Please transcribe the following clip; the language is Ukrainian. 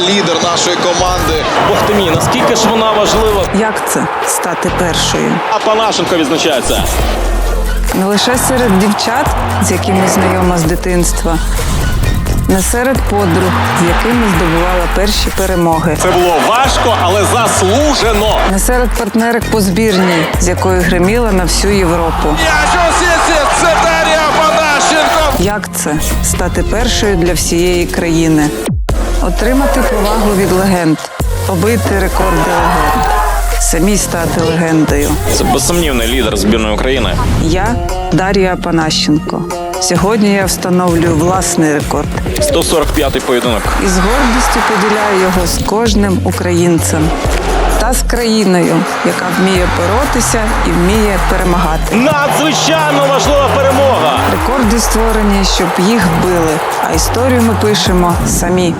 лідер нашої команди. Бог ти мій, наскільки ж вона важлива? Як це стати першою? А Панашенко відзначається. Не лише серед дівчат, з якими знайома з дитинства, не серед подруг, з якими здобувала перші перемоги, Це було важко, але заслужено. не серед партнерок по збірній, з якою гриміла на всю Європу. Це Дар'я Панащенко. Як це стати першою для всієї країни? Отримати повагу від легенд, побити рекорди легенд, самі стати легендою. Це безсумнівний лідер збірної України. Я Дар'я Панащенко. Сьогодні я встановлюю власний рекорд 145-й поєдинок. і з гордістю поділяю його з кожним українцем та з країною, яка вміє боротися і вміє перемагати. Надзвичайно важлива перемога. Рекорди створені, щоб їх били, а історію ми пишемо самі.